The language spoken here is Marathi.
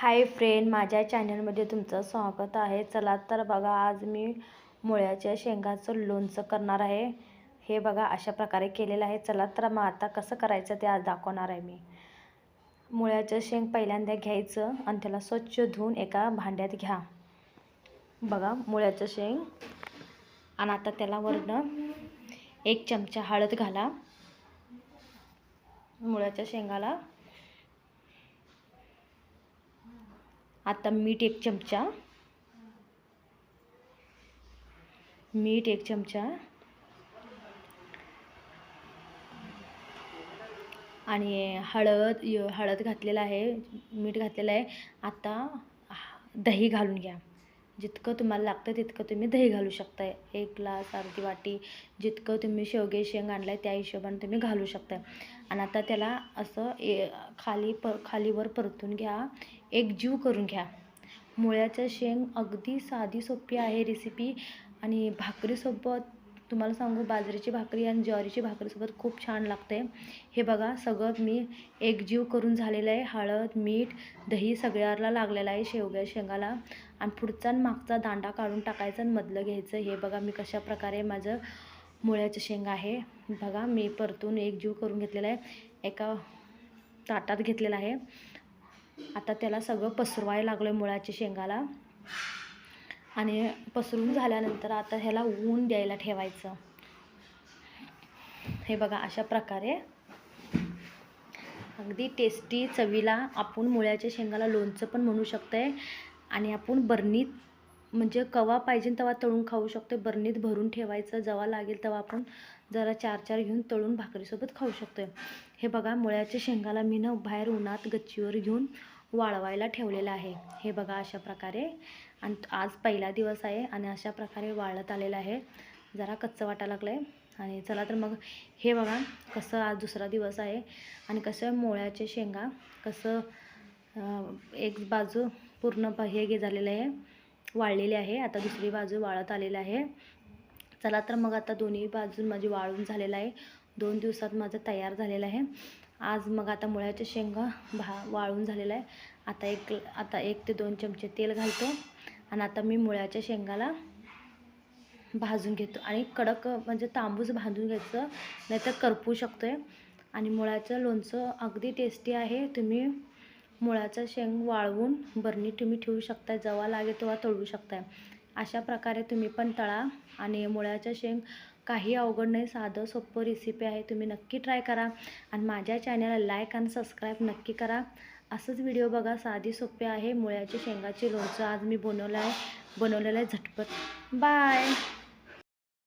हाय फ्रेंड माझ्या चॅनलमध्ये तुमचं स्वागत आहे. चला तर बघा आज मी मुळ्याच्या शेंगाचं लोणचं करणार आहे. हे बघा अशा प्रकारे केलेलं आहे. चला तर मग आता कसं करायचं ते आज दाखवणार आहे मी. मुळ्याचं शेंग पहिल्यांदा घ्यायचं आणि त्याला स्वच्छ धुवून एका भांड्यात घ्या. बघा मुळ्याचं शेंग. आणि आता त्याला वरनं एक चमचा हळद घाला. मुळ्याच्या शेंगाला आता मीठ एक चमचा. मीठ एक चमचा. आणि हळद हळद घातलेलं आहे मीठ घातलेलं आहे. आता दही घालून घ्या. जितकं तुम्हाला लागतं तितकं तुम्ही दही घालू शकताय. एक ग्लास अर्धी वाटी जितकं तुम्ही शेवगे शेंग आणलं आहे त्या हिशोबाने तुम्ही घालू शकताय. आणि आता त्याला असं ए खाली प खालीवर परतून घ्या. एक जीव करून घ्या. मुळ्याचं शेंग अगदी साधी सोपी आहे रेसिपी आणि भाकरीसोबत तुम्हाला सांगू बाजरीची भाकरी आणि ज्वारीची भाकरीसोबत खूप छान लागते. हे बघा सगळं मी एकजीव करून झालेलं आहे. हळद मीठ दही सगळ्याला लागलेलं आहे शेवग्या शेंगाला. आणि पुढचा आणि मागचा दांडा काढून टाकायचा आणि मधलं घ्यायचं. हे बघा मी कशा प्रकारे माझं मुळ्याचं शेंगा आहे. बघा मी परतून एकजीव करून घेतलेलं आहे. एका ताटात घेतलेलं आहे. आता त्याला सगळं पसरवायला लागलं आहे मुळाच्या शेंगाला. आणि पसरून झाल्यानंतर आता ह्याला ऊन द्यायला ठेवायचं. हे बघा अशा प्रकारे. अगदी टेस्टी चवीला आपण मुळ्याच्या शेंगाला लोणचं पण म्हणू शकतोय. आणि आपण बरणीत म्हणजे कवा पाहिजे तेव्हा तळून खाऊ शकतो बरणीत भरून ठेवायचं जेव्हा लागेल तेव्हा आपण जरा चार चार घेऊन तळून भाकरीसोबत खाऊ शकतो हे बघा मुळ्याच्या शेंगाला मी ना बाहेर उन्हात गच्चीवर घेऊन वाळवायला ठेवलेलं आहे. हे बघा अशा प्रकारे. आणि आज पहिला दिवस आहे आणि अशा प्रकारे वाळत आलेलं आहे. जरा कच्चं वाटायला लागलं आहे आणि चला तर मग हे बघा कसं आज दुसरा दिवस आहे. आणि कसं मोळ्याचे शेंगा कसं एक बाजू पूर्ण हे घे झालेलं आहे. वाळलेली आहे. आता दुसरी बाजू वाळत आलेलं आहे. चला तर मग आता दोन्ही बाजून माझी वाळून झालेलं आहे. दोन दिवसात माझं तयार झालेलं आहे. आज मग आता मुळ्याच्या शेंगा भा वाळून झालेला आहे. आता एक आता एक ते दोन चमचे तेल घालतो आणि आता मी मुळ्याच्या शेंगाला भाजून घेतो. आणि कडक म्हणजे तांबूस भाजून घ्यायचं नाहीतर करपू शकतो आहे आणि मुळ्याचं लोणचं अगदी टेस्टी आहे. तुम्ही मुळाचं शेंग वाळवून बरणी तुम्ही ठेवू शकताय जेव्हा लागेल तेव्हा तळू शकताय. अशा प्रकारे तुम्ही पण तळा आणि मुळ्याचं शेंग काही अवघड नाही साधं सोपं रेसिपी आहे. तुम्ही नक्की ट्राय करा आणि माझ्या चॅनलला लाईक आणि सबस्क्राईब नक्की करा. असंच व्हिडिओ बघा साधी सोपे आहे. मुळ्याची शेंगाची लोणचं आज मी बनवलं आहे. बनवलेलं आहे झटपट. बाय